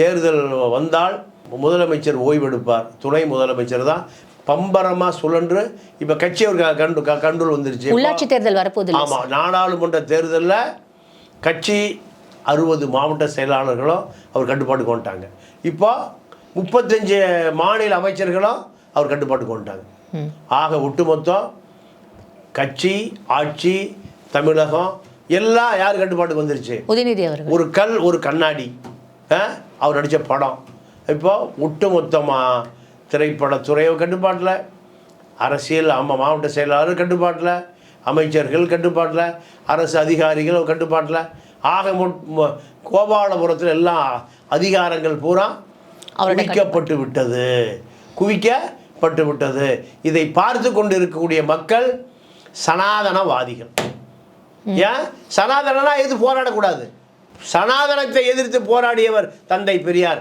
தேர்தல் வந்தால் முதலமைச்சர் ஓய்வெடுப்பார். துணை முதலமைச்சர் தான். பம்பரமாக சுழன்று இப்போ கட்சி ஒரு க- கண்டு க- கண்டுல் வந்துருச்சு. உள்ளாட்சி தேர்தல் வரப்போகுது ஆமாம் நாடாளுமன்ற தேர்தலில் கட்சி அறுபது மாவட்ட செயலாளர்களும் அவர் கட்டுப்பாட்டுக்கு வந்துட்டாங்க. இப்போ முப்பத்தஞ்சு மாநில அமைச்சர்களும் அவர் கட்டுப்பாட்டுக்கு வந்துட்டாங்க. ஆக ஒட்டுமொத்தம் கட்சி ஆட்சி தமிழகம் எல்லாம் யார் கட்டுப்பாட்டுக்கு வந்துருச்சு? ஒரு கல் ஒரு கண்ணாடி? அவர் நடித்த படம். இப்போ ஒட்டுமொத்தமாக திரைப்படத்துறையை கட்டுப்பாட்டில் அரசியல் ஆமாம் மாவட்ட செயலாளர் கட்டுப்பாட்டில் அமைச்சர்கள் கட்டுப்பாட்டில் அரசு அதிகாரிகள் கட்டுப்பாட்டில். ஆக கோபாலபுரத்தில் எல்லா அதிகாரங்கள் பூரா குவிக்கப்பட்டு விட்டது. குவிக்கப்பட்டு விட்டது. இதை பார்த்து கொண்டு இருக்கக்கூடிய மக்கள் சனாதனவாதிகள். ஏன்? சனாதனா எதிர்த்து போராடக்கூடாது. சனாதனத்தை எதிர்த்து போராடியவர் தந்தை பெரியார்.